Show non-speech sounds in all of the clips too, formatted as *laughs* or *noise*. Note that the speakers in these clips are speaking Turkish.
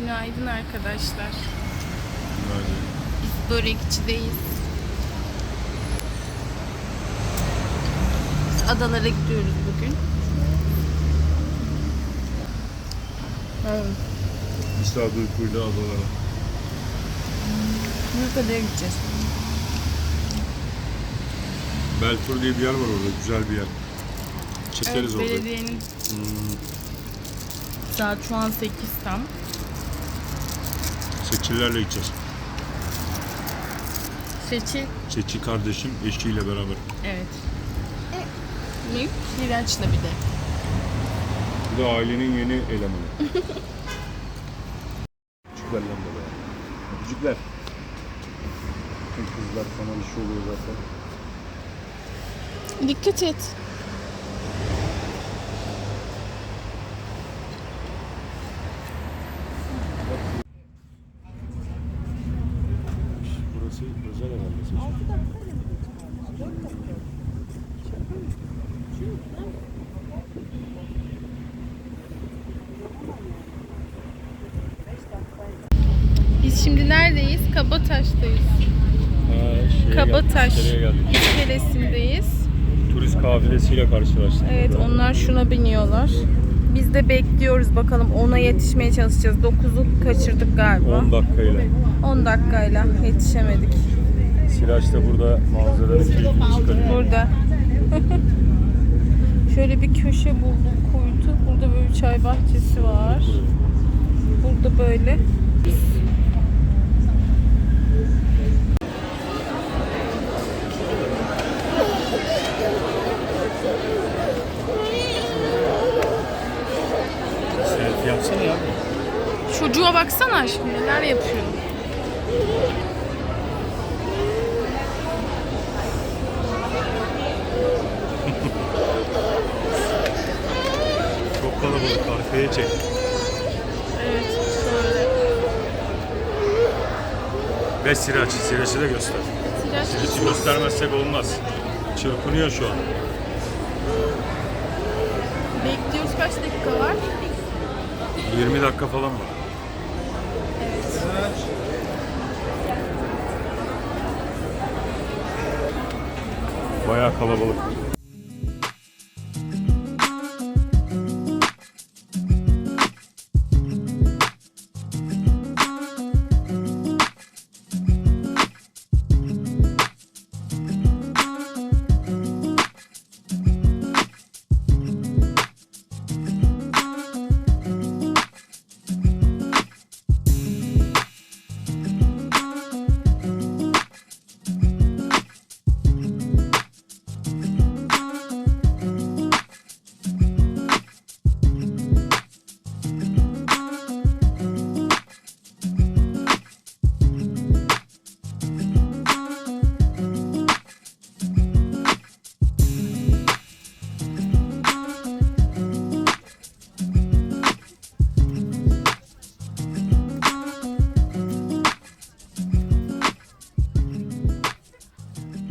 Günaydın arkadaşlar. Hadi. Biz börekçideyiz. Biz adalara gidiyoruz bugün. Evet. İsa Duykuyla adalara. Büyükada'ya gideceğiz. Beltur diye bir yer var orada. Güzel bir yer. Çekeriz Evet, orada. belediyenin Hmm, saat şu an 8 tam. Seçillerle gideceğiz. Seçil. Seçil kardeşim eşiyle beraber. Evet. Ne? Miraç'la bir de. Bu da ailenin yeni elemanı. *laughs* Küçükler lan baba. Küçükler. Kızlar falan işi oluyor zaten. Dikkat et. Burası özel herhalde seçil. Biz şimdi neredeyiz? Kabataş'tayız. Şeye Kabataş iskelesindeyiz. Turist kafilesiyle karşılaştık. Evet onlar şuna biniyorlar. Biz de bekliyoruz bakalım ona yetişmeye çalışacağız. 9'u kaçırdık galiba. 10 dakikayla. 10 dakikayla yetişemedik. Siraç da burada manzaranın keyfini çıkarıyor. Burada. *laughs* Şöyle bir köşe bulduk kuytu. Burada böyle bir çay bahçesi var. Burada böyle. Selfie yapsana ya. Çocuğa baksana şimdi neler yapıyor. Kalabalık arkaya çek. Evet şöyle. Ve Siraç'ı, Siraç'ı da göster. Siraç Siraç'ı göstermezsek olmaz. Çırpınıyor şu an. bekliyoruz kaç dakika var? 20 dakika falan var. Evet. Bayağı kalabalık.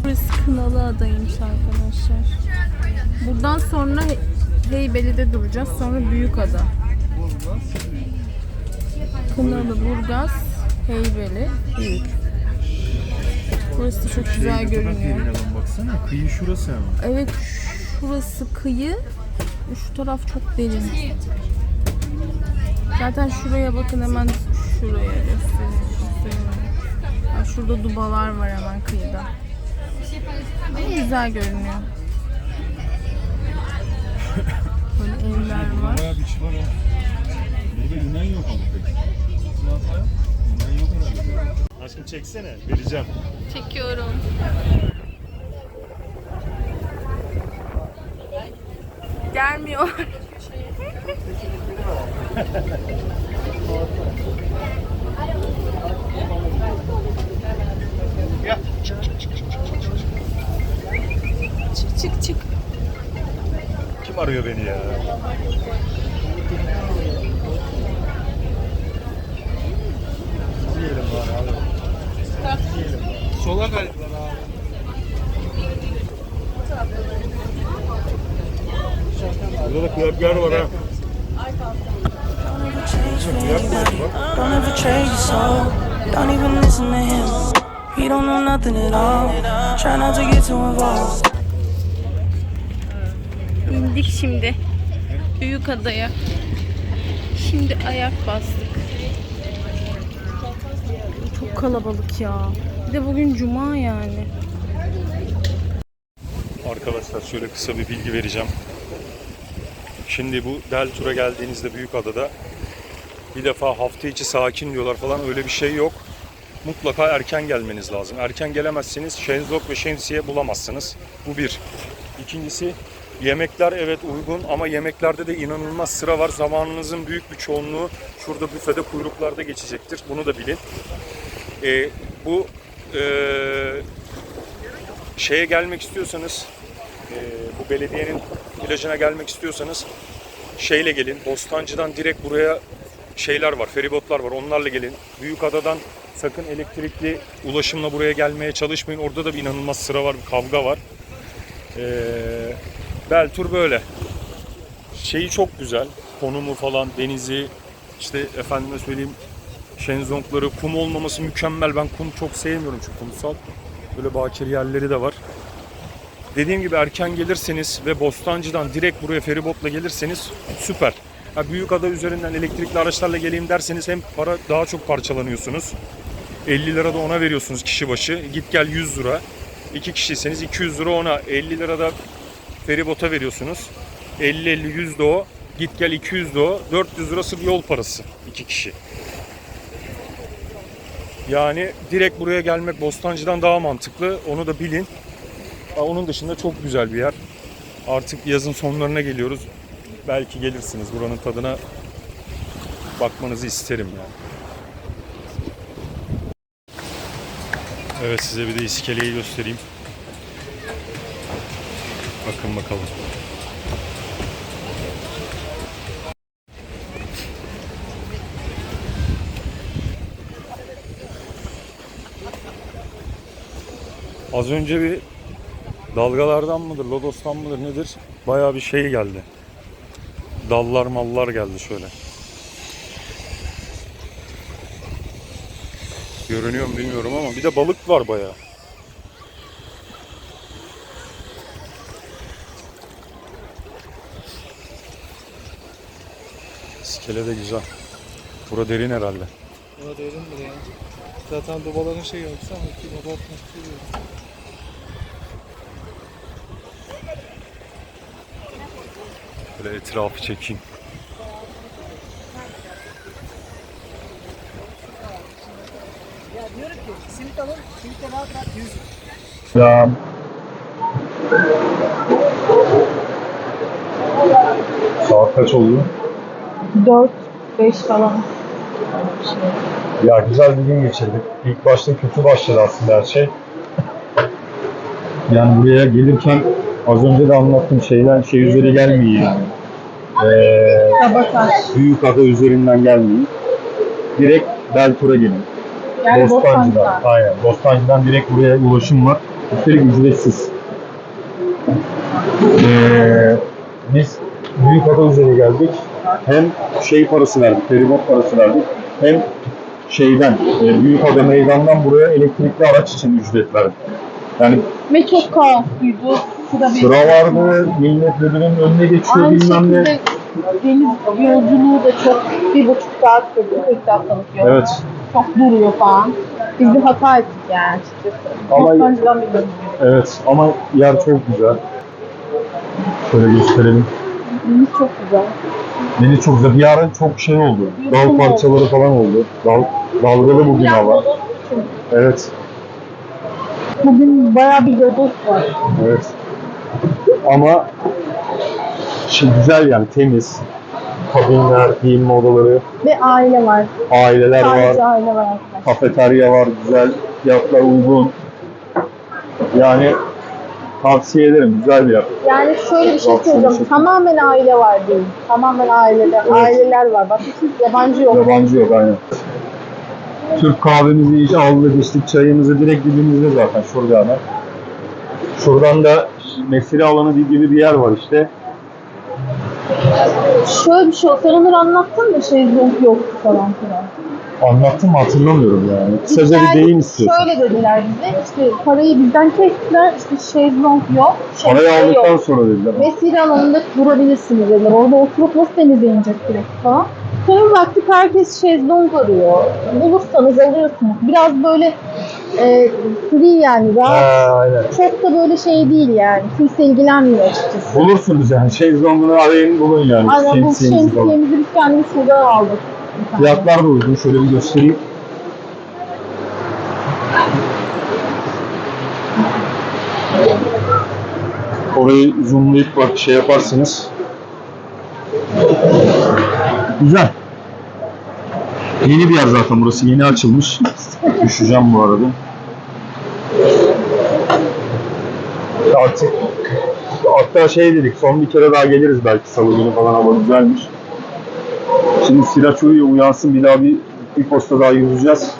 Burası Kınalı adaymış arkadaşlar. Buradan sonra He- Heybeli'de duracağız. Sonra Büyükada. Kınalı, Burgaz, Heybeli, Büyük. Burası da çok güzel görünüyor. baksana kıyı şurası ama. Evet şurası kıyı. Şu taraf çok derin. Zaten şuraya bakın hemen şuraya göstereyim. Şurada dubalar var hemen kıyıda. Ama güzel görünüyor. Böyle evler var. Bayağı biç var ha. Burada inen yok ama pek. İnen yok herhalde. Aşkım çeksene, vereceğim. Çekiyorum. Gelmiyor. çık çık çık. Kim arıyor beni ya? Yiyelim bari abi. Yiyelim. Sola kaydılar abi. Burada da kulaklar var ha. Don't ever trade your soul. Don't even listen to him. He don't know nothing at all. Try not to get too involved. İndik şimdi. Büyük adaya. Şimdi ayak bastık. Çok kalabalık ya. Bir de bugün cuma yani. Arkadaşlar şöyle kısa bir bilgi vereceğim. Şimdi bu Deltur'a geldiğinizde Büyükada'da bir defa hafta içi sakin diyorlar falan öyle bir şey yok. Mutlaka erken gelmeniz lazım. Erken gelemezseniz şenzok ve şemsiye bulamazsınız. Bu bir. İkincisi yemekler evet uygun ama yemeklerde de inanılmaz sıra var. Zamanınızın büyük bir çoğunluğu şurada büfede kuyruklarda geçecektir. Bunu da bilin. Ee, bu ee, şeye gelmek istiyorsanız e, bu belediyenin plajına gelmek istiyorsanız şeyle gelin. Bostancı'dan direkt buraya şeyler var, feribotlar var. Onlarla gelin. Büyükada'dan sakın elektrikli ulaşımla buraya gelmeye çalışmayın. Orada da bir inanılmaz sıra var, bir kavga var. Ee, Beltur böyle. Şeyi çok güzel. Konumu falan, denizi, işte efendime söyleyeyim şenzongları, kum olmaması mükemmel. Ben kum çok sevmiyorum çünkü kumsal. Böyle bakir yerleri de var. Dediğim gibi erken gelirseniz ve Bostancı'dan direkt buraya feribotla gelirseniz süper. Ha, Büyükada üzerinden elektrikli araçlarla geleyim derseniz hem para daha çok parçalanıyorsunuz. 50 lira da ona veriyorsunuz kişi başı. Git gel 100 lira. İki kişiyseniz 200 lira ona. 50 lira da feribota veriyorsunuz. 50-50 de. Git gel 200 de o. 400 lirası bir yol parası. iki kişi. Yani direkt buraya gelmek Bostancı'dan daha mantıklı. Onu da bilin. Onun dışında çok güzel bir yer. Artık yazın sonlarına geliyoruz. Belki gelirsiniz. Buranın tadına bakmanızı isterim yani. Evet size bir de iskeleyi göstereyim. Bakalım. Az önce bir dalgalardan mıdır, lodostan mıdır nedir? Bayağı bir şey geldi. Dallar mallar geldi şöyle. Görünüyor mu bilmiyorum ama bir de balık var bayağı. İskele de güzel. Bura derin herhalde. Buna derindir ya. Zaten dubaların şeyi yoksa ama ki baba atmak. Böyle etrafı çekeyim. Ya Saat kaç oldu? 4 5 falan. Ya güzel bir gün geçirdik. İlk başta kötü başladı aslında her şey. Yani buraya gelirken az önce de anlattım şeyler şey üzeri gelmeyin yani. Ee, Kabataş. büyük ada üzerinden gelmeyin. Direkt Beltur'a gelin. Yani Bostancı'dan. Aynen. Bostancı'dan direkt buraya ulaşım var. Üstelik ücretsiz. Ee, biz Büyükada üzeri geldik. Hem şey parası verdik, feribot parası verdik. Hem şeyden, e, Büyükada meydandan buraya elektrikli araç için ücret verdik. Yani Ve çok kaosluydu. Sıra vardı, millet birbirinin önüne geçiyor Aynı bilmem ne. şekilde deniz yolculuğu da çok bir buçuk saat sürdü. 40 dakikalık yol. Evet. Çok duruyor falan. Biz bir hata ettik yani açıkçası. Ama- Çok önceden biliyoruz. Evet ama yer çok güzel. Şöyle gösterelim. Deniz çok güzel. Deniz çok güzel. Ara çok şey oldu. Dal parçaları falan oldu. Dal, dalgalı bugün hava. Evet. Bugün bayağı bir lodos var. Evet. Ama şimdi güzel yani temiz. Kabinler, giyinme odaları, Ve aile var. aileler Sadece var, aile var arkadaşlar. kafeterya var, güzel, fiyatlar uygun. Yani tavsiye ederim, güzel bir yer. Yani şöyle bir şey söyleyeceğim. şekil. Tamamen aile var değil. Tamamen aileler. Aileler var. Bak yabancı yok. Yabancı yok aynen. Türk kahvemizi iç aldık, içtik çayımızı direkt dibimizde zaten şurada hemen. Şuradan da mesire alanı gibi bir yer var işte. Şöyle bir şey olsa Ömer anlattın mı şezlong yok falan filan. Anlattım mı hatırlamıyorum yani. Kısaca bir deyim istiyorsan. Şöyle dediler bize işte parayı bizden kestiler işte şezlong yok. Parayı şemsiye aldıktan yok. sonra dediler. Vesile alanında durabilirsiniz dediler. Orada oturup nasıl temizlenecek direkt falan. Sonra baktık herkes şezlong arıyor. Bulursanız alıyorsunuz. Biraz böyle e, free yani rahat. Ha, aynen. Çok da böyle şey değil yani. Kimse ilgilenmiyor açıkçası. Bulursunuz yani. Şezlongunu arayın bulun yani. Aynen bu Şemsiyenizi şemsiyemizi biz kendimiz şurada aldık. Fiyatlar da uygun. Şöyle bir göstereyim. Orayı zoomlayıp bak şey yaparsınız. Güzel. Yeni bir yer zaten burası. Yeni açılmış. Düşeceğim bu arada. Artık hatta şey dedik son bir kere daha geliriz belki salı günü falan hava güzelmiş. Şimdi uyuyor uyansın bir daha bir, bir posta daha yürüyeceğiz.